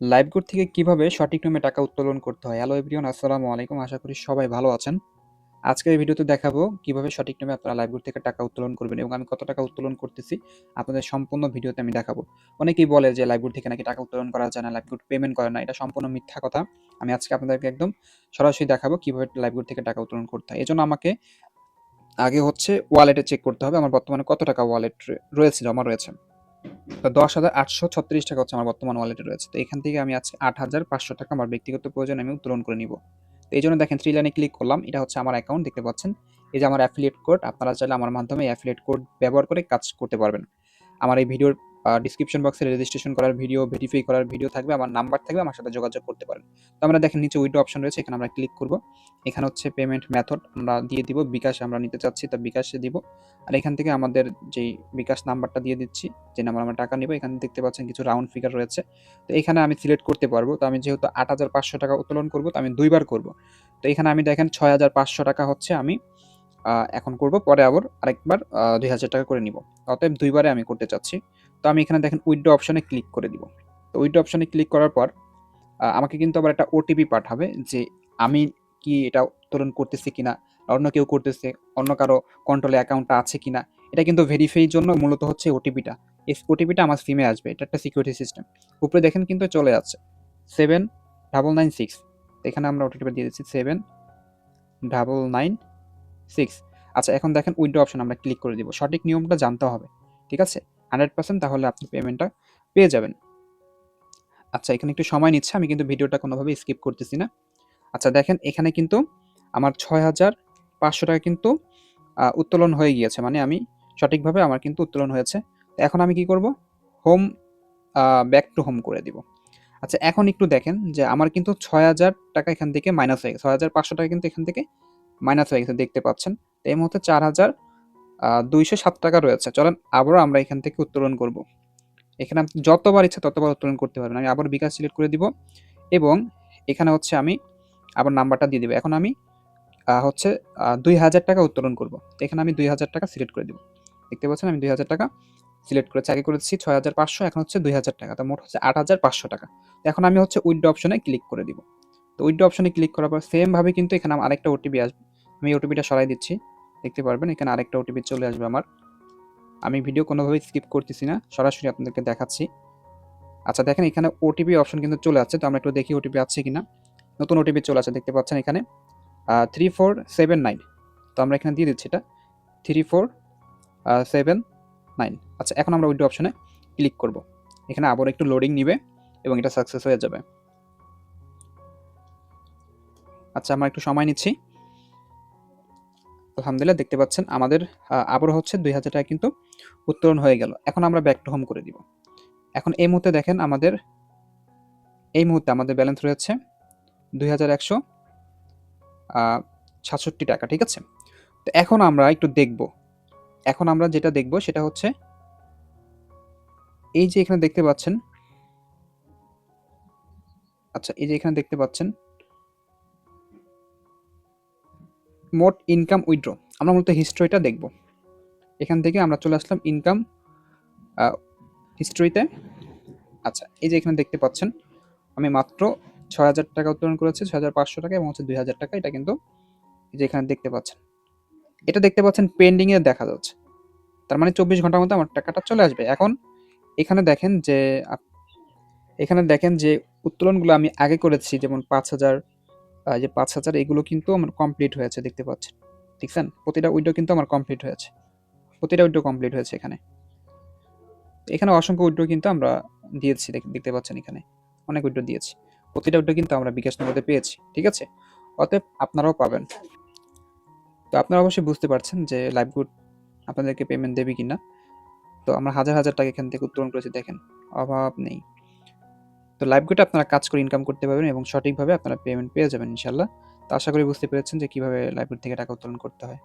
LiveGood থেকে কীভাবে সঠিক নিয়মে টাকা উত্তোলন করতে হয়? হ্যালো এভরিওয়ান আসসালামু আলাইকুম। আশা করি সবাই ভালো আছেন। আজকের এই ভিডিওতে দেখাবো কীভাবে সঠিক নিয়মে আপনারা লাইভগুড থেকে টাকা উত্তোলন করবেন এবং আমি কত টাকা উত্তোলন করতেছি আপনাদের সম্পূর্ণ ভিডিওতে আমি দেখাবো। অনেকেই বলে যে লাইভগুড থেকে নাকি টাকা উত্তোলন করা যায় না লাইভগুড পেমেন্ট করে না, এটা সম্পূর্ণ মিথ্যা কথা। আমি আজকে আপনাদেরকে একদম সরাসরি দেখাবো কীভাবে লাইভগুড থেকে টাকা উত্তোলন করতে হয়। এজন্য আমাকে আগে হচ্ছে ওয়ালেটে চেক করতে হবে। আমার বর্তমানে কত টাকা ওয়ালেট রয়েছিল, আমার রয়েছে। তো দশ হাজার আটশো ছত্রিশ টাকা হচ্ছে আমার বর্তমান ওয়ালেটে রয়েছে। তো এখান থেকে আমি আজকে আট হাজার পাঁচশো টাকা আমার ব্যক্তিগত প্রয়োজন আমি উত্তোলন করে নিব। তো এই জন্য দেখেন থ্রি লাইনে ক্লিক করলাম, এটা হচ্ছে আমার অ্যাকাউন্ট দেখতে পাচ্ছেন? এই যে আমার অ্যাফিলিয়েট কোড আপনারা চাইলে আমার মাধ্যমে অ্যাফিলিয়েট কোড ব্যবহার করে কাজ করতে পারবেন। আমার এই ভিডিওর ডিসক্রিপশন বক্সে রেজিস্ট্রেশন করার ভিডিও ভেরিফাই করার ভিডিও থাকবে, আমার নাম্বার থাকবে, আমার সাথে যোগাযোগ করতে পারেন। তো আমরা দেখেন নিচে উইডো অপশন রয়েছে, এখানে আমরা ক্লিক করব। এখানে হচ্ছে পেমেন্ট মেথড আমরা দিয়ে দিব, বিকাশ আমরা নিতে চাচ্ছি, তা বিকাশে দিব। আর এখান থেকে আমাদের যেই বিকাশ নাম্বারটা দিয়ে দিচ্ছি, যে নাম্বার আমরা টাকা নিব, এখানে দেখতে পাচ্ছেন কিছু রাউন্ড ফিগার রয়েছে। তো এখানে আমি সিলেক্ট করতে পারব, তো আমি যেহেতু আট হাজার পাঁচশো টাকা উত্তোলন করব, তো আমি দুইবার করব। তো এখানে আমি দেখেন ছয় হাজার পাঁচশো টাকা হচ্ছে আমি এখন করব, পরে আবার আরেকবার দুই হাজার টাকা করে নিব। অতএব দুইবারে আমি করতে চাচ্ছি। তো আমি এখানে দেখেন উইডো অপশনে ক্লিক করে দিব। তো উইডো অপশনে ক্লিক করার পর আমাকে কিন্তু আবার একটা ওটিপি পাঠাবে যে আমি কি এটা উত্তোলন করতেছি কিনা অন্য কেউ করতেছে, অন্য কারও কন্ট্রোলে অ্যাকাউন্টটা আছে কিনা। এটা কিন্তু ভেরিফাইয়ের জন্য মূলত হচ্ছে ওটিপিটা এই ওটিপিটা আমার সিমে আসবে, এটা একটা সিকিউরিটি সিস্টেম উপরে দেখেন কিন্তু চলে যাচ্ছে। সেভেন ডাবল নাইন সিক্স এখানে আমরা ওটিপি দিয়ে দিচ্ছি সেভেন ডাবল নাইন সিক্স আচ্ছা এখন দেখেন উইন্ডো অপশন আমরা ক্লিক করে দিব। সঠিক নিয়মটা জানতে হবে, ঠিক আছে? হান্ড্রেড পার্সেন্ট তাহলে আপনি পেমেন্টটা পেয়ে যাবেন। আচ্ছা এখানে একটু সময় নিচ্ছে, আমি কিন্তু ভিডিওটা কোনোভাবে স্কিপ করতেছি না। আচ্ছা দেখেন, এখানে কিন্তু আমার ছয় হাজার পাঁচশো টাকা কিন্তু উত্তোলন হয়ে গিয়েছে। মানে আমি সঠিকভাবে আমার কিন্তু উত্তোলন হয়েছে। তো এখন আমি কি করব? হোম ব্যাক টু হোম করে দিব। আচ্ছা এখন একটু দেখেন যে আমার কিন্তু ছয় হাজার টাকা এখান থেকে মাইনাস হয়ে গেছে। ছয় হাজার পাঁচশো টাকা কিন্তু এখান থেকে মাইনাস হয়ে গেছে, দেখতে পাচ্ছেন। তো এই মুহূর্তে চার হাজার দুইশো সাত টাকা রয়েছে। চলেন আবারও আমরা এখান থেকে উত্তোলন করব। এখানে আপনি যতবার ইচ্ছা ততবার উত্তোলন করতে পারবেন আমি আবার বিকাশ সিলেক্ট করে দিব এবং এখানে হচ্ছে আমি আবার নাম্বারটা দিয়ে দেবো। এখন আমি হচ্ছে দুই হাজার টাকা উত্তোলন করব। এখানে আমি দুই হাজার টাকা সিলেক্ট করে দিব। দেখতে পাচ্ছেন আমি দুই হাজার টাকা সিলেক্ট করেছি। আগে করেছি ছয় হাজার পাঁচশো, এখন হচ্ছে দুই হাজার টাকা। তো মোট হচ্ছে আট হাজার পাঁচশো টাকা। এখন আমি হচ্ছে উইডো অপশনে ক্লিক করে দিব। তো উইডো অপশনে ক্লিক করার পর সেমভাবে কিন্তু এখানে আমার আরেকটা ওটিপি আসবে। আমি ওটিপিটা সরাই দিচ্ছি। দেখতে পারবেন, এখানে আরেকটা ওটিপি চলে আসবে আমার। আমি ভিডিও কোনোভাবেই স্কিপ করতেছি না, সরাসরি আপনাদেরকে দেখাচ্ছি। আচ্ছা দেখেন এখানে ওটিপি অপশন কিন্তু চলে আসছে, তো আমরা একটু দেখি ওটিপি আছে কিনা। নতুন ওটিপি চলে আসছে, দেখতে পাচ্ছেন এখানে। থ্রি ফোর সেভেন নাইন তো আমরা এখানে দিয়ে দিচ্ছি এটা। থ্রি ফোর সেভেন নাইন আচ্ছা এখন আমরা উইডো অপশনে ক্লিক করব। এখানে আবার একটু লোডিং নিবে এবং এটা সাকসেস হয়ে যাবে। আচ্ছা আমরা একটু সময় নিচ্ছি। আলহামদুলিল্লাহ, দেখতে পাচ্ছেন আমাদের আবার হচ্ছে দুই হাজার টাকা কিন্তু উত্তোলন হয়ে গেল। এখন আমরা ব্যাক টু হোম করে দিব। এখন এই মুহূর্তে দেখেন আমাদের, এই মুহূর্তে আমাদের ব্যালেন্স রয়েছে দুই হাজার একশো সাতষট্টি টাকা, ঠিক আছে? তো এখন আমরা একটু দেখব। এখন আমরা যেটা দেখব সেটা হচ্ছে, এই যে এখানে দেখতে পাচ্ছেন আচ্ছা এই যে এখানে দেখতে পাচ্ছেন মোট ইনকাম উইড্রো আমরা মূলত হিস্ট্রিটা দেখব। এখান থেকে আমরা চলে আসলাম ইনকাম হিস্ট্রিতে আচ্ছা এই যে এখানে দেখতে পাচ্ছেন, আমি মাত্র ছয় হাজার টাকা উত্তোলন করেছি, ছয় হাজার পাঁচশো টাকা এবং হচ্ছে দুই হাজার টাকা। এটা কিন্তু যে এখানে দেখতে পাচ্ছেন। এটা দেখতে পাচ্ছেন পেন্ডিংয়ে দেখা যাচ্ছে। তার মানে চব্বিশ ঘণ্টার মধ্যে আমার টাকাটা চলে আসবে। এখন এখানে দেখেন যে এখানে দেখেন যে উত্তোলনগুলো আমি আগে করেছি, যেমন পাঁচ হাজার যে পাঁচ হাজার, এগুলো কিন্তু আমার কমপ্লিট হয়েছে, দেখতে পাচ্ছেন। দেখছেন প্রতিটা উইডো কিন্তু আমার কমপ্লিট হয়েছে। প্রতিটা উইডো কমপ্লিট হয়েছে এখানে। এখানে অসংখ্য উইডো কিন্তু আমরা দিয়েছি দেখতে পাচ্ছেন এখানে। অনেক উইডো দিয়েছি। প্রতিটা উইডো কিন্তু আমরা বিকাশ নগদে পেয়েছি, ঠিক আছে? অতএব আপনারাও পাবেন। তো আপনারা অবশ্যই বুঝতে পারছেন যে লাইভগুড আপনাদেরকে পেমেন্ট দেবে কিনা। তো আমরা হাজার হাজার টাকা এখান থেকে উত্তোলন করেছি, দেখেন। অভাব নেই। তো লাইভ লাইভগুলো আপনারা কাজ করে ইনকাম করতে পারবেন এবং সঠিকভাবে আপনারা পেমেন্ট পেয়ে যাবেন ইনশাল্লাহ তো আশা করি বুঝতে পেরেছেন যে কীভাবে লাইব্রেরি থেকে টাকা উত্তোলন করতে হয়।